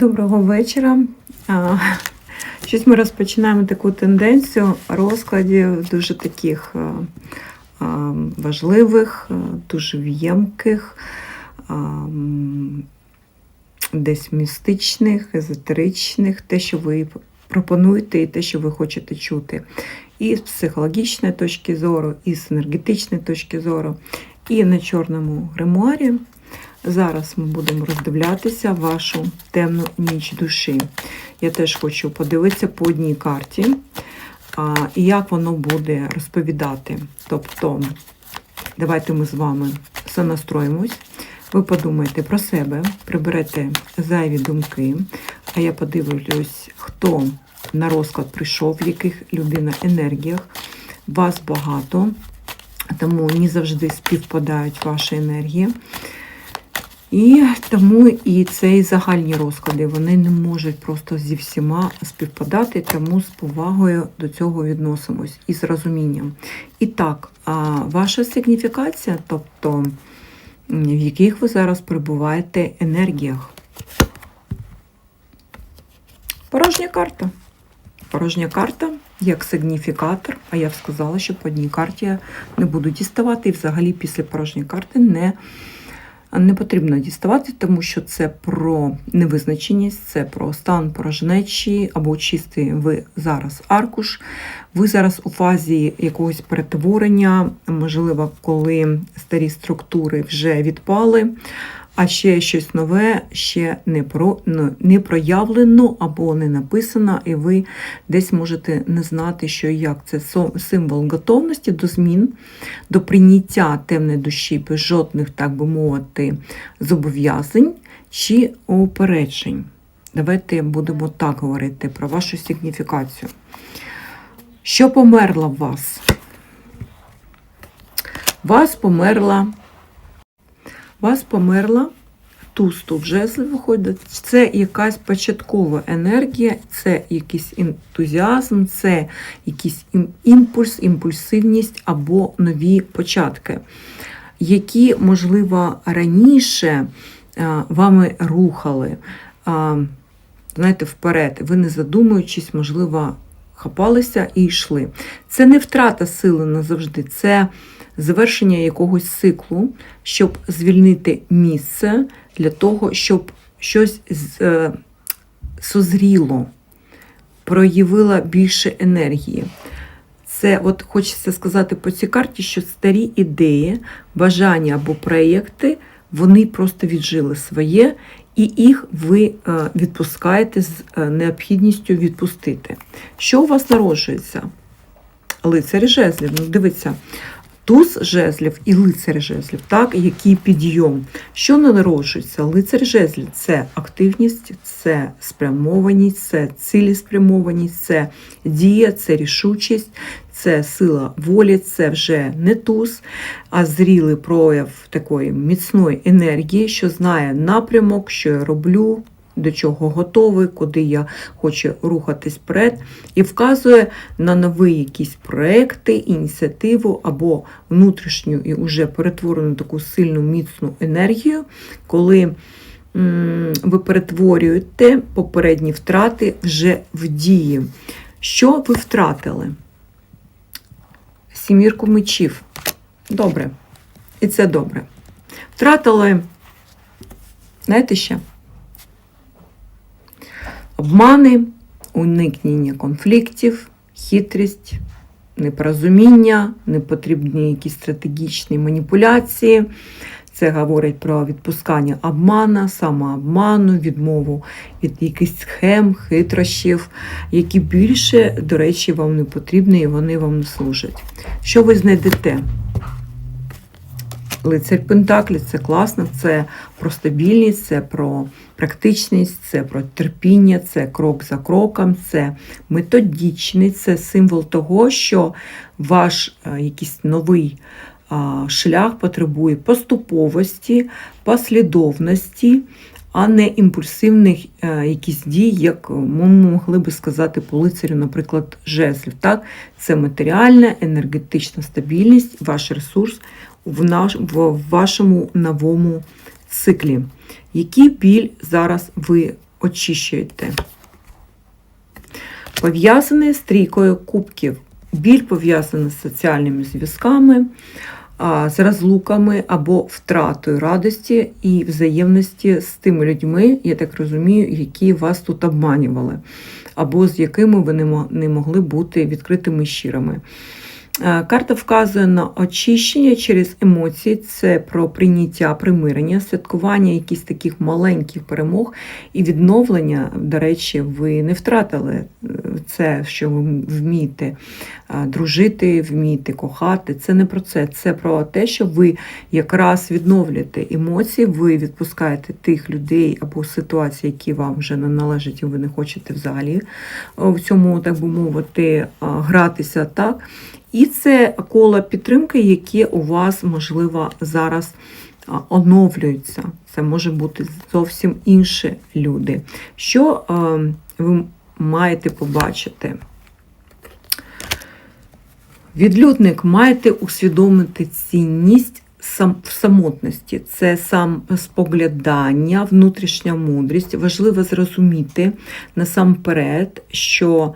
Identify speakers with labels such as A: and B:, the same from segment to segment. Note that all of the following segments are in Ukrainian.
A: Доброго вечора. Щось ми розпочинаємо таку тенденцію розкладів дуже таких важливих, дуже в'ємких, десь містичних, езотеричних, те, що ви пропонуєте, і те, що ви хочете чути. І з психологічної точки зору, і з енергетичної точки зору, і на чорному гримуарі. Зараз ми будемо роздивлятися вашу темну ніч душі. Я теж хочу подивитися по одній карті, а, і як воно буде розповідати. Тобто, давайте ми з вами сонастроїмось. Ви подумайте про себе, приберете зайві думки, а я подивлюсь, хто на розклад прийшов, в яких людина енергіях. Вас багато, тому не завжди співпадають ваші енергії. І тому і цей загальні розклади вони не можуть просто зі всіма співпадати, тому з повагою до цього відносимось і з розумінням. І так, ваша сигніфікація, тобто в яких ви зараз перебуваєте енергіях. Порожня карта. Порожня карта як сигніфікатор, а я б сказала, що по одній карті я не буду діставати, і взагалі після порожньої карти не не потрібно діставати, тому що це про невизначеність, це про стан порожнечі або чистий ви зараз аркуш. Ви зараз у фазі якогось перетворення, можливо, коли старі структури вже відпали, а ще щось нове ще не про ну, не проявлено або не написано, і ви десь можете не знати, що і як це символ готовності до змін, до прийняття темної душі без жодних, так би мовити, зобов'язань чи упереджень. Давайте будемо так говорити про вашу сигніфікацію. Що померла в вас? Вас померла вас померла туз тут жезлів виходить. Це якась початкова енергія, це якийсь ентузіазм, це якийсь ім- імпульс, імпульсивність або нові початки, які, можливо, раніше вами рухали. Знаєте, вперед, ви не задумуючись, можливо, хапалися і йшли. Це не втрата сили назавжди, це завершення якогось циклу, щоб звільнити місце для того, щоб щось е, созріло, проявило більше енергії. Це, от хочеться сказати по цій карті, що старі ідеї, бажання або проєкти, вони просто віджили своє, і їх ви е, відпускаєте з е, необхідністю відпустити. Що у вас народжується? Лицарі жезлів. Ну, дивіться, туз жезлів і лицар жезлів, так, який підйом. Що народжується? Лицар жезлів це активність, це спрямованість, це цілеспрямованість, це дія, це рішучість, це сила волі, це вже не туз, а зрілий прояв такої міцної енергії, що знає напрямок, що я роблю. До чого готовий, куди я хочу рухатись вперед, і вказує на нові якісь проекти, ініціативу або внутрішню і вже перетворену таку сильну міцну енергію, коли ви перетворюєте попередні втрати вже в дії. Що ви втратили? Сімірку мечів. Добре. І це добре. Втратили, знаєте ще? Обмани, уникнення конфліктів, хитрість, непорозуміння, непотрібні якісь стратегічні маніпуляції. Це говорить про відпускання обмана, самообману, відмову від якихось схем, хитрощів, які більше, до речі, вам не потрібні і вони вам не служать. Що ви знайдете? Лицар Пентаклі це класно, це про стабільність, це про практичність, це про терпіння, це крок за кроком, це методічний, це символ того, що ваш е, якийсь новий шлях потребує поступовості, послідовності, а не імпульсивних е, якісь дій, як ми могли би сказати по лицарю, наприклад, жезлів. Так? Це матеріальна, енергетична стабільність, ваш ресурс в, наш, в вашому новому циклі. Який біль зараз ви очищуєте. Пов'язаний з трійкою кубків. Біль пов'язаний з соціальними зв'язками, з розлуками або втратою радості і взаємності з тими людьми, я так розумію, які вас тут обманювали, або з якими ви не мо- не могли бути відкритими щирими. Е, Карта вказує на очищення через емоції, це про прийняття, примирення, святкування якихось таких маленьких перемог і відновлення. До речі, ви не втратили е, це, що ви вмієте е, дружити, вмієте кохати. Це не про це. Це про те, що ви якраз відновлюєте емоції, ви відпускаєте тих людей або ситуації, які вам вже не належать, і ви не хочете взагалі в цьому, так би мовити, гратися так. І це коло підтримки, яке у вас, можливо, зараз оновлюється. Це може бути зовсім інші люди. Що ви маєте побачити? Відлюдник маєте усвідомити цінність в самотності. Це сам споглядання, внутрішня мудрість. Важливо зрозуміти насамперед, що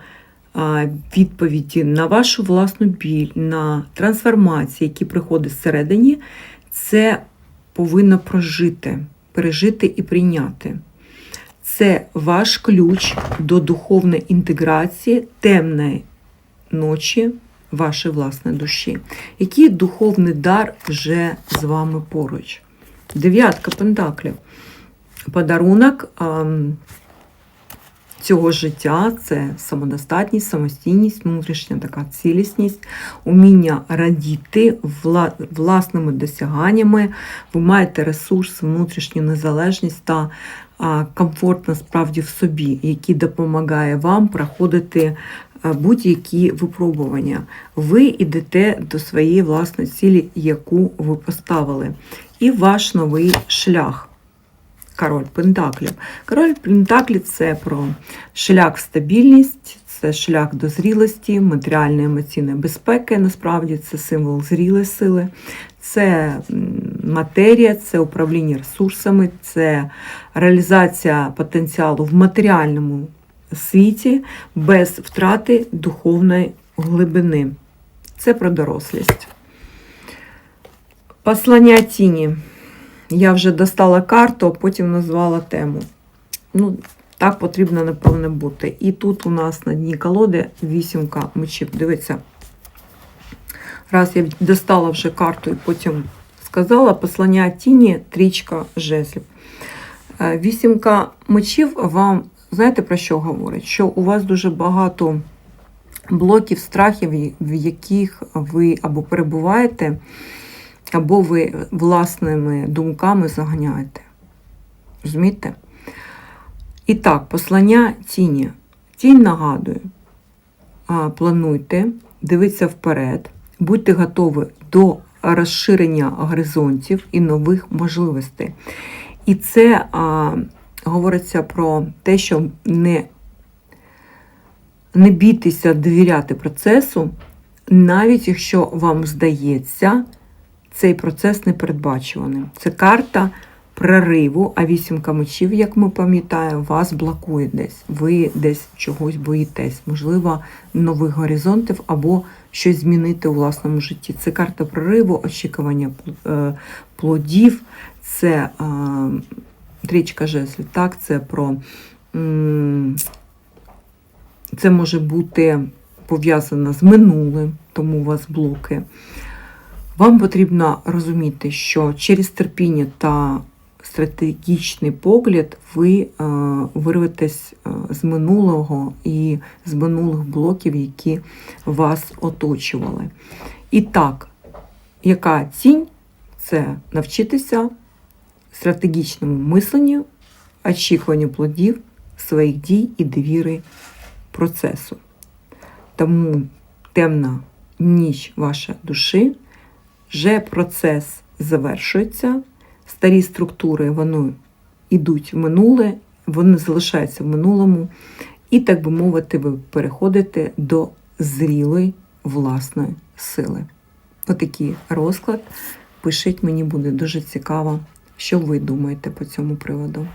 A: відповіді на вашу власну біль, на трансформації, які приходять всередині, це повинно прожити, пережити і прийняти. Це ваш ключ до духовної інтеграції темної ночі вашої власної душі. Який духовний дар вже з вами поруч? Дев'ятка пентаклів. Подарунок цього життя це самодостатність, самостійність, внутрішня така цілісність, уміння радіти власними досяганнями. Ви маєте ресурс, внутрішню незалежність та комфорт насправді в собі, який допомагає вам проходити будь-які випробування. Ви йдете до своєї власної цілі, яку ви поставили, і ваш новий шлях. Король Пентаклів. Король Пентаклів це про шлях в стабільність, це шлях до зрілості, матеріальної емоційної безпеки. Насправді це символ зрілої сили, це матерія, це управління ресурсами, це реалізація потенціалу в матеріальному світі без втрати духовної глибини. Це про дорослість. Послання тіні. Я вже достала карту, а потім назвала тему. Ну, так потрібно, напевне, бути. І тут у нас на дні колоди вісімка мечів. Дивіться. Раз я достала вже карту і потім сказала, послання тіні, трічка жезлів. Е, Вісімка мечів вам, знаєте, про що говорить? Що у вас дуже багато блоків, страхів, в яких ви або перебуваєте, або ви власними думками заганяєте. Розумієте? І так, послання тіні. Тінь нагадує, плануйте, дивіться вперед, будьте готові до розширення горизонтів і нових можливостей. І це а, говориться про те, що не, не бійтеся довіряти процесу, навіть якщо вам здається, цей процес непередбачуваним. Це карта прориву, а вісімка мечів, як ми пам'ятаємо, вас блокує десь. Ви десь чогось боїтесь, можливо, нових горизонтів або щось змінити у власному житті. Це карта прориву, очікування е, плодів, це е, трічка жезлів, так, це про. Це може бути пов'язано з минулим, тому у вас блоки. Вам потрібно розуміти, що через терпіння та стратегічний погляд ви е, вирветесь е, з минулого і з минулих блоків, які вас оточували. І так, яка цінь це навчитися стратегічному мисленню, очікуванню плодів своїх дій і довіри процесу. Тому темна ніч ваша душі вже процес завершується, старі структури вони йдуть в минуле, вони залишаються в минулому, і, так би мовити, ви переходите до зрілої власної сили. Отакий розклад. Пишіть, мені буде дуже цікаво, що ви думаєте по цьому приводу.